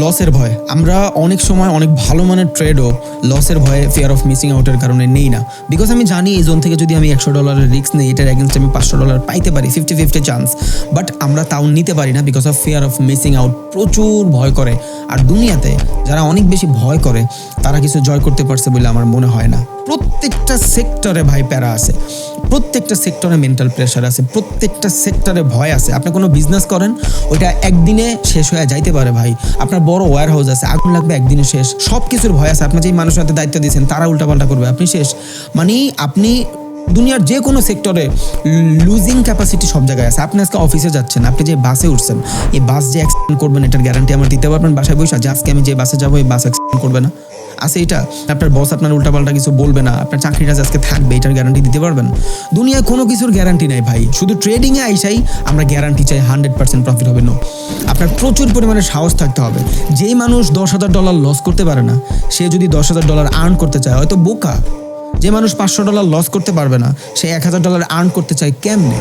লসের ভয়। আমরা অনেক সময় অনেক ভালো মানের ট্রেডও লসের ভয়ে ফেয়ার অফ মিসিং আউটের কারণে নেই না। বিকজ আমি জানি এই জোন থেকে যদি আমি একশো ডলারের রিক্স নেই, এটার অ্যাগেনস্ট আমি পাঁচশো ডলার পাইতে পারি ফিফটি ফিফটি চান্স বাট আমরা তাও নিতে পারি না because of fear of missing out প্রচুর ভয় করে। আর দুনিয়াতে যারা অনেক বেশি ভয় করে, তারা কিছু জয় করতে পারছে বলে আমার মনে হয় না। প্রত্যেকটা সেক্টরে ভাই প্যারা আছে। প্রত্যেকটা সেক্টরে মেন্টাল প্রেশার আছে, প্রত্যেকটা সেক্টরে ভয় আছে। আপনি কোনো বিজনেস করেন, ওইটা একদিনে শেষ হয়ে যাইতে পারে ভাই। আপনার বড় ওয়্যার হাউস আছে, আগুন লাগবে একদিনে শেষ। সব কিছুর ভয় আছে, আপনি যেই মানুষের হাতে দায়িত্ব দিয়েছেন, তারা উল্টাপাল্টা করবে, আপনি শেষ। মানে আপনি দুনিয়ার যে কোনো সেক্টরে লুজিং ক্যাপাসিটি সব জায়গায় আছে। আপনি আজকে অফিসে যাচ্ছেন, আপনি যে বাসে উঠছেন, এই বাস যে অ্যাক্সিডেন্ট করবেন, এটার গ্যারান্টি আমার দিতে পারবেন? বাসায় বসে যে আজকে আমি যে বাসে যাব, এই বাস অ্যাক্সিডেন্ট করবে না? আছে এটা? আপনার বস আপনার উল্টাপাল্টা কিছু বলবে না, আপনার চাকরিটা আজকে থাকবে, এটার গ্যারান্টি দিতে পারবেন? দুনিয়ায় কোনো কিছুর গ্যারান্টি নাই ভাই, শুধু ট্রেডিংয়ে আইসাই আমরা গ্যারান্টি চাই হান্ড্রেড পার্সেন্ট প্রফিট হবে নো আপনার প্রচুর পরিমাণে সাহস থাকতে হবে। যেই মানুষ দশ হাজার ডলার লস করতে পারে না, সে যদি দশ হাজার ডলার আর্ন করতে চায়, হয়তো বোকা। যে মানুষ পাঁচশো ডলার লস করতে পারবে না, সে এক হাজার ডলার আর্ন করতে চায় কেমনে?